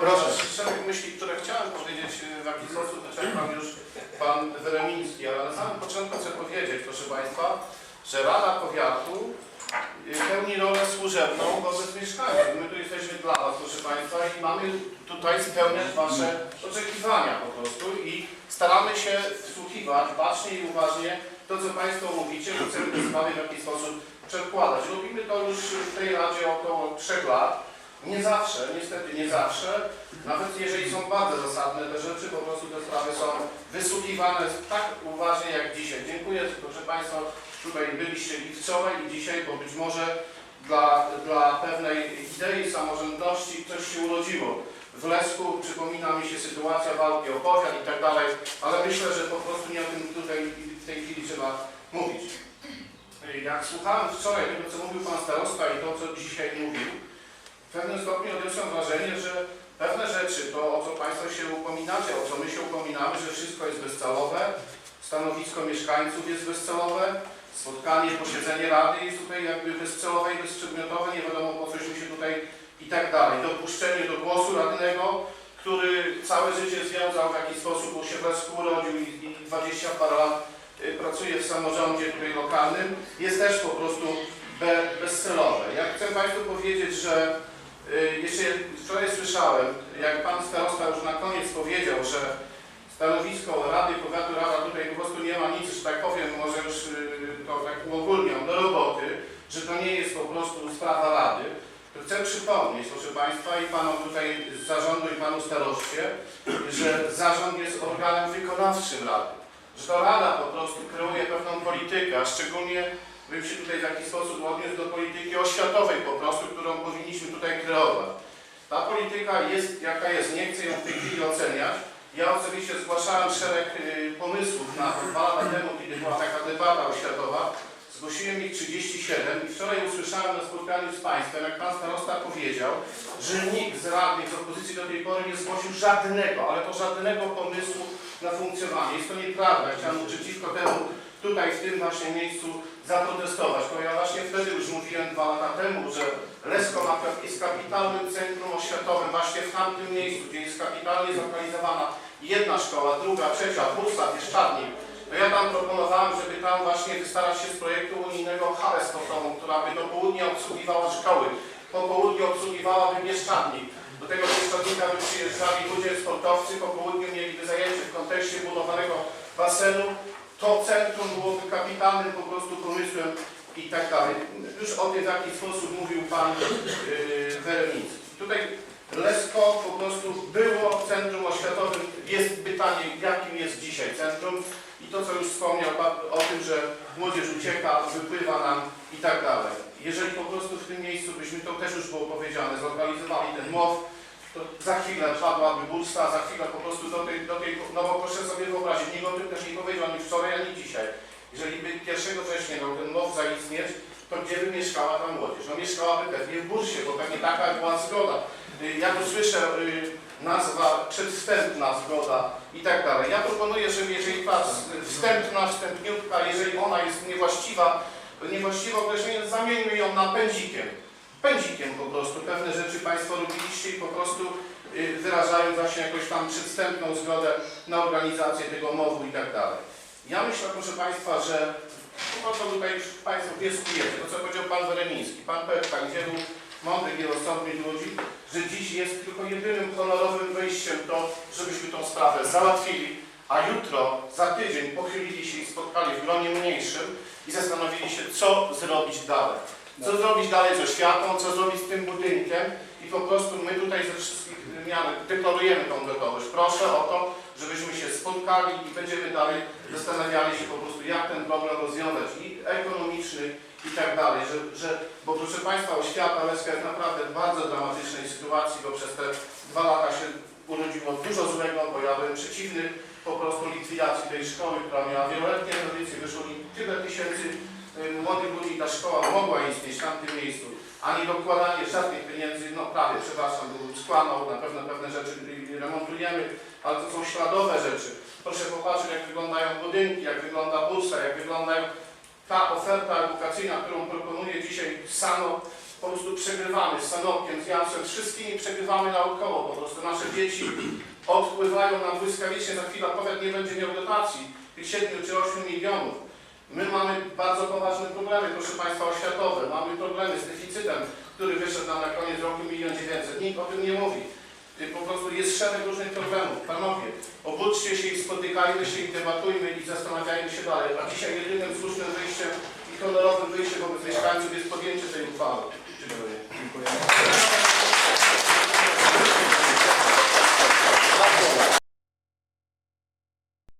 Proszę. szereg myśli, które chciałem powiedzieć y, w jakiś sposób wyczerpał już pan Weremiński, ale na samym początku chcę powiedzieć, proszę Państwa, że Rada Powiatu y, pełni rolę służebną wobec mieszkańców. My tu jesteśmy dla Was, proszę Państwa, i mamy tutaj spełniać Wasze oczekiwania po prostu i staramy się wsłuchiwać bacznie i uważnie to, co Państwo mówicie, że chcemy to w jakiś sposób przekładać. Robimy to już w tej Radzie około trzech lat. Nie zawsze, niestety nie zawsze, nawet jeżeli są bardzo zasadne te rzeczy, po prostu te sprawy są wysłuchiwane tak uważnie jak dzisiaj. Dziękuję, proszę Państwa, tutaj byliście i wczoraj i dzisiaj, bo być może dla, dla pewnej idei samorządności coś się urodziło. W Lesku przypomina mi się sytuacja walki o powiat i tak dalej, ale myślę, że po prostu nie o tym tutaj w tej chwili trzeba mówić. Jak słuchałem wczoraj tego, co mówił Pan Starosta i to, co dzisiaj mówił, w pewnym stopniu odniosłem wrażenie, że pewne rzeczy, to o co Państwo się upominacie, o co my się upominamy, że wszystko jest bezcelowe, stanowisko mieszkańców jest bezcelowe, spotkanie, posiedzenie Rady jest tutaj jakby bezcelowe i bezprzedmiotowe, nie wiadomo po cośmy się tutaj i tak dalej. Dopuszczenie do głosu radnego, który całe życie związał w jakiś sposób, bo się w Lesku urodził i, i 20 parę lat y, pracuje w samorządzie tutaj lokalnym, jest też po prostu be, bezcelowe. Ja chcę Państwu powiedzieć, że jeszcze wczoraj słyszałem, jak Pan Starosta już na koniec powiedział, że stanowisko Rady Powiatu Rada tutaj po prostu nie ma nic, że tak powiem, może już y, to tak uogólniam, do roboty, że to nie jest po prostu sprawa Rady, to chcę przypomnieć, proszę Państwa, i Panom tutaj z zarządu i Panu Staroście, że zarząd jest organem wykonawczym Rady. Że to Rada po prostu kreuje pewną politykę, a szczególnie bym się tutaj w jakiś sposób odniósł do polityki oświatowej po prostu, którą powinniśmy tutaj kreować. Ta polityka jest jaka jest, nie chcę ją w tej chwili oceniać. Ja osobiście zgłaszałem szereg y, pomysłów na dwa lata temu, kiedy była taka debata oświatowa. Zgłosiłem ich 37 i wczoraj usłyszałem na spotkaniu z Państwem, jak Pan Starosta powiedział, że nikt z radnych z opozycji do tej pory nie zgłosił żadnego, ale to żadnego pomysłu na funkcjonowanie. Jest to nieprawda. Chciałem przeciwko temu tutaj w tym właśnie miejscu zaprotestować, bo ja właśnie wtedy już mówiłem dwa lata temu, że Lesko ma, jest kapitalnym centrum oświatowym właśnie w tamtym miejscu, gdzie jest kapitalnie zlokalizowana jedna szkoła, druga, trzecia, Bursa, Pieszczadnik. To ja tam proponowałem, żeby tam właśnie wystarać się z projektu unijnego halę sportową, która by do południa obsługiwała szkoły, po południu obsługiwałaby Bieszczadnik. Do tego Bieszczadnika by przyjeżdżali ludzie sportowcy, po południu mieliby zajęcie w kontekście budowanego basenu. To centrum byłoby kapitalnym po prostu pomysłem i tak dalej. Już o tym w jaki sposób mówił Pan yy. Tutaj Lesko po prostu było centrum oświatowym. Jest pytanie, jakim jest dzisiaj centrum i to, co już wspomniał Pan o tym, że młodzież ucieka, wypływa nam i tak dalej. Jeżeli po prostu w tym miejscu byśmy, to też już było powiedziane, zorganizowali ten MOW, za chwilę padłaby bursta, za chwilę po prostu do tej, do tej no bo proszę sobie wyobrazić, nikt o tym też nie powiedział ani wczoraj, ani dzisiaj. Jeżeli by 1 września miał ten MOW zaistnieć, to gdzie by mieszkała ta młodzież? No mieszkałaby pewnie w Bursie, bo pewnie taka była zgoda. Y, Ja tu słyszę y, nazwa przedwstępna zgoda i tak dalej. Ja proponuję, żeby jeżeli ta wstępna, wstępniutka, jeżeli ona jest niewłaściwa, niewłaściwe określenie, zamieńmy ją na pędzikiem. Po prostu. Pewne rzeczy Państwo robiliście i po prostu y, wyrażają właśnie jakąś tam przedwstępną zgodę na organizację tego mowu i tak dalej. Ja myślę, proszę Państwa, że to, co tutaj już Państwo wnioskujecie, to co powiedział Pan Weremiński, Pan Pepka, wielu mądrych, wieloosobnych ludzi, że dziś jest tylko jedynym honorowym wyjściem to, żebyśmy tą sprawę załatwili, a jutro, za tydzień pochylili się i spotkali w gronie mniejszym i zastanowili się, co zrobić dalej. Co zrobić dalej z oświatą, co zrobić z tym budynkiem i po prostu my tutaj ze wszystkich mian deklarujemy tą gotowość. Proszę o to, żebyśmy się spotkali i będziemy dalej zastanawiali się po prostu, jak ten problem rozwiązać i ekonomiczny i tak dalej, że, że bo proszę Państwa, oświata Leska jest naprawdę w bardzo dramatycznej sytuacji, bo przez te dwa lata się urodziło dużo złego, bo ja byłem przeciwny po prostu likwidacji tej szkoły, która miała wieloletnie tradycje, wyszło mi tyle tysięcy y, młodych ludzi, ta szkoła mogła istnieć w tamtym miejscu, ani dokładanie żadnych pieniędzy, no prawie, przepraszam, bym skłamał, na pewno pewne rzeczy remontujemy, ale to są śladowe rzeczy. Proszę popatrzeć, jak wyglądają budynki, jak wygląda bursa, jak wyglądają ta oferta edukacyjna, którą proponuje dzisiaj SANO, po prostu przegrywamy z Sanokiem, z Jamsem, wszystkimi przegrywamy naukowo, po prostu nasze dzieci odpływają nam błyskawicznie, za chwilę powiat nie będzie miał dotacji, tych 7 czy 8 milionów. My mamy bardzo poważne problemy, proszę Państwa, oświatowe. Mamy problemy z deficytem, który wyszedł nam na koniec roku 1 900 Nikt o tym nie mówi. Y, Po prostu jest szereg różnych problemów. Panowie, obudźcie się i spotykajmy się i debatujmy i zastanawiajmy się dalej. A dzisiaj jedynym słusznym wyjściem i honorowym wyjściem wobec mieszkańców jest podjęcie tej uchwały. Dziękuję. Dziękuję.